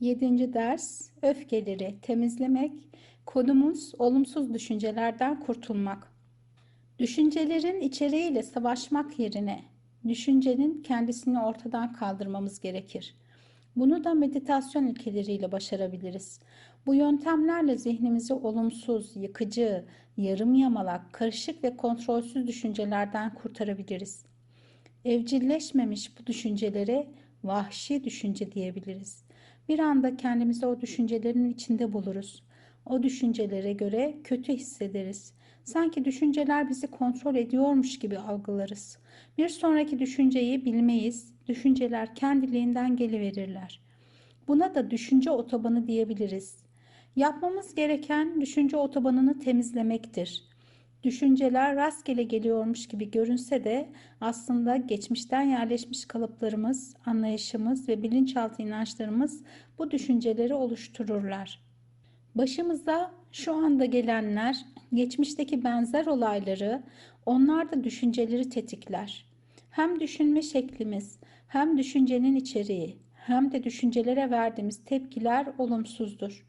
Yedinci ders öfkeleri temizlemek, konumuz olumsuz düşüncelerden kurtulmak. Düşüncelerin içeriğiyle savaşmak yerine düşüncenin kendisini ortadan kaldırmamız gerekir. Bunu da meditasyon ilkeleriyle başarabiliriz. Bu yöntemlerle zihnimizi olumsuz, yıkıcı, yarım yamalak, karışık ve kontrolsüz düşüncelerden kurtarabiliriz. Evcilleşmemiş bu düşüncelere vahşi düşünce diyebiliriz. Bir anda kendimizi o düşüncelerin içinde buluruz. O düşüncelere göre kötü hissederiz. Sanki düşünceler bizi kontrol ediyormuş gibi algılarız. Bir sonraki düşünceyi bilmeyiz. Düşünceler kendiliğinden geliverirler. Buna da düşünce otobanı diyebiliriz. Yapmamız gereken düşünce otobanını temizlemektir. Düşünceler rastgele geliyormuş gibi görünse de aslında geçmişten yerleşmiş kalıplarımız, anlayışımız ve bilinçaltı inançlarımız bu düşünceleri oluştururlar. Başımıza şu anda gelenler, geçmişteki benzer olayları, onlar da düşünceleri tetikler. Hem düşünme şeklimiz, hem düşüncenin içeriği, hem de düşüncelere verdiğimiz tepkiler olumsuzdur.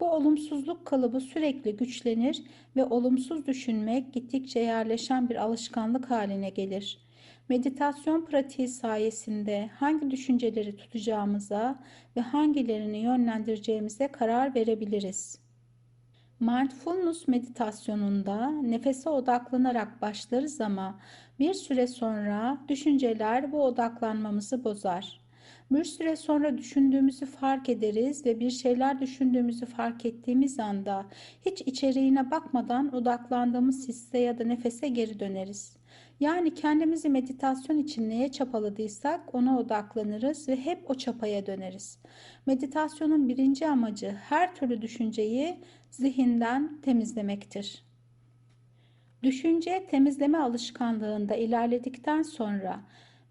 Bu olumsuzluk kalıbı sürekli güçlenir ve olumsuz düşünmek gittikçe yerleşen bir alışkanlık haline gelir. Meditasyon pratiği sayesinde hangi düşünceleri tutacağımıza ve hangilerini yönlendireceğimize karar verebiliriz. Mindfulness meditasyonunda nefese odaklanarak başlarız ama bir süre sonra düşünceler bu odaklanmamızı bozar. Bir süre sonra düşündüğümüzü fark ederiz ve bir şeyler düşündüğümüzü fark ettiğimiz anda hiç içeriğine bakmadan odaklandığımız hisse ya da nefese geri döneriz. Yani kendimizi meditasyon için neye çapaladıysak ona odaklanırız ve hep o çapaya döneriz. Meditasyonun birinci amacı her türlü düşünceyi zihinden temizlemektir. Düşünce temizleme alışkanlığında ilerledikten sonra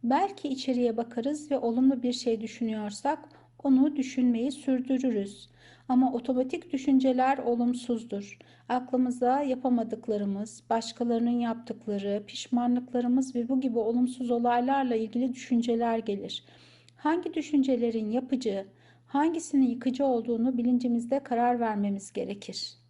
belki içeriye bakarız ve olumlu bir şey düşünüyorsak onu düşünmeyi sürdürürüz. Ama otomatik düşünceler olumsuzdur. Aklımıza yapamadıklarımız, başkalarının yaptıkları, pişmanlıklarımız ve bu gibi olumsuz olaylarla ilgili düşünceler gelir. Hangi düşüncelerin yapıcı, hangisinin yıkıcı olduğunu bilincimizde karar vermemiz gerekir.